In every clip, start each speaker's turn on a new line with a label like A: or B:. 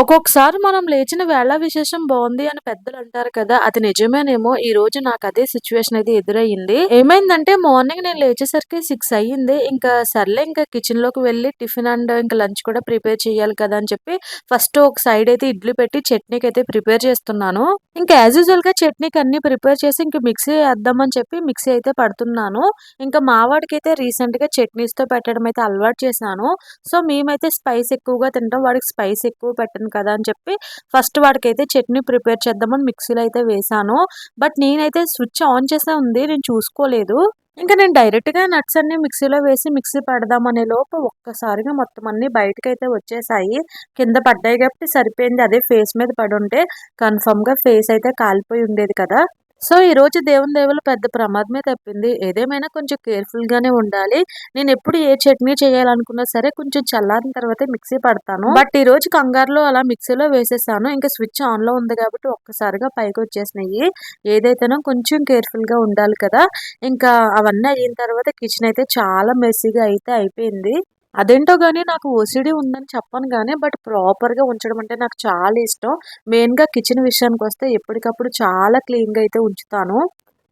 A: ఒక్కొక్కసారి మనం లేచిన వేళ విశేషం బాగుంది అని పెద్దలు అంటారు కదా అది నిజమేనేమో. ఈ రోజు నాకు అదే సిచ్యువేషన్ అయితే ఎదురయ్యింది. ఏమైందంటే మార్నింగ్ నేను లేచేసరికి సిక్స్ అయ్యింది. ఇంకా సర్లే ఇంకా కిచెన్లోకి వెళ్ళి టిఫిన్ అండ్ ఇంకా లంచ్ కూడా ప్రిపేర్ చేయాలి కదా అని చెప్పి ఫస్ట్ ఒక సైడ్ అయితే ఇడ్లీ పెట్టి చట్నీకి అయితే ప్రిపేర్ చేస్తున్నాను. ఇంకా యాజ్ యూజువల్గా చట్నీకి అన్ని ప్రిపేర్ చేసి ఇంకా మిక్సీ వేద్దామని చెప్పి మిక్సీ అయితే పడుతున్నాను. ఇంకా మావాడికి అయితే రీసెంట్గా చట్నీస్తో పెట్టడం అయితే అలవాటు చేశాను. సో మేమైతే స్పైస్ ఎక్కువగా తింటాం. వాడికి స్పైస్ ఎక్కువ పెట్టను కదా అని చెప్పి ఫస్ట్ వాడికి అయితే చట్నీ ప్రిపేర్ చేద్దామని మిక్సీలో అయితే వేసాను. బట్ నేనైతే స్విచ్ ఆన్ చేసే ఉంది నేను చూసుకోలేదు. ఇంకా నేను డైరెక్ట్గా నట్స్ అన్ని మిక్సీలో వేసి మిక్సీ పడదాం అనే లోపు ఒక్కసారిగా మొత్తం అన్ని బయటకు అయితే వచ్చేసాయి. కింద పడ్డాయి కాబట్టి సరిపోయింది. అదే ఫేస్ మీద పడి ఉంటే కన్ఫర్మ్గా ఫేస్ అయితే కాలిపోయి ఉండేది కదా. సో ఈ రోజు దేవుని దేవులు పెద్ద ప్రమాదమే తప్పింది. ఏదేమైనా కొంచెం కేర్ఫుల్ గానే ఉండాలి. నేను ఎప్పుడు ఏ చట్నీ చేయాలనుకున్నా సరే కొంచెం చల్లారిన తర్వాత మిక్సీ పడతాను. బట్ ఈ రోజు కంగారులో అలా మిక్సీలో వేసేసాను. ఇంకా స్విచ్ ఆన్లో ఉంది కాబట్టి ఒక్కసారిగా పైకి వచ్చేసినాయి. ఏదైతేనో కొంచెం కేర్ఫుల్గా ఉండాలి కదా. ఇంకా అవన్నీ అయిన తర్వాత కిచెన్ అయితే చాలా మెస్సీగా అయితే అయిపోయింది. అదేంటో కానీ నాకు ఒసిడి ఉందని చెప్పను కానీ బట్ ప్రాపర్‌గా ఉంచడం అంటే నాకు చాలా ఇష్టం. మెయిన్‌గా కిచెన్ విషయానికి వస్తే ఎప్పటికప్పుడు చాలా క్లీన్‌గా అయితే ఉంచుతాను.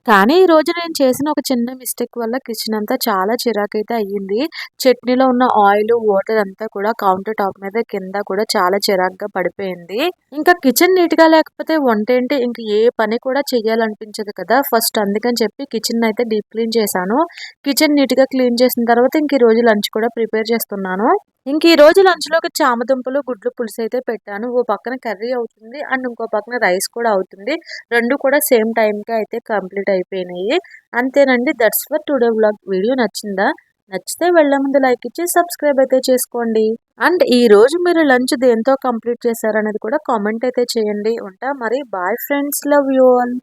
A: కానీ ఈ రోజు నేను చేసిన ఒక చిన్న మిస్టేక్ వల్ల కిచెన్ అంతా చాలా చిరాకైతే అయ్యింది. చట్నీలో ఉన్న ఆయిల్, వాటర్ అంతా కూడా కౌంటర్ టాప్ మీద కింద కూడా చాలా చిరాకుగా పడిపోయింది. ఇంకా కిచెన్ నీట్‌గా లేకపోతే వంట ఏంటి ఇంక ఏ పని కూడా చేయాలనిపించదు కదా! ఫస్ట్ అందుకని చెప్పి కిచెన్ అయితే డీప్ క్లీన్ చేశాను. కిచెన్ నీట్‌గా క్లీన్ చేసిన తర్వాత ఇంక ఈరోజు లంచ్ కూడా ప్రిపేర్ చేస్తున్నాను. ఇంక ఈ రోజు లంచ్‌లోకి చామదుంపలు, గుడ్లు పులుసు అయితే పెట్టాను. ఓ పక్కన కర్రీ అవుతుంది. అండ్ ఇంకో పక్కన రైస్ కూడా అవుతుంది. రెండు కూడా సేమ్ టైమ్‌కే అయితే కంప్లీట్ అయిపోయినాయి. అంతేనండి. That's for today vlog. Video నచ్చిందా? నచ్చితే వెళ్ళే ముందు లైక్ ఇచ్చి సబ్స్క్రైబ్ అయితే చేసుకోండి. అండ్ ఈ రోజు మీరు లంచ్ దేంతో కంప్లీట్ చేశారనేది కూడా కామెంట్ అయితే చేయండి. ఉంటా మరి. Bye friends. Love you all.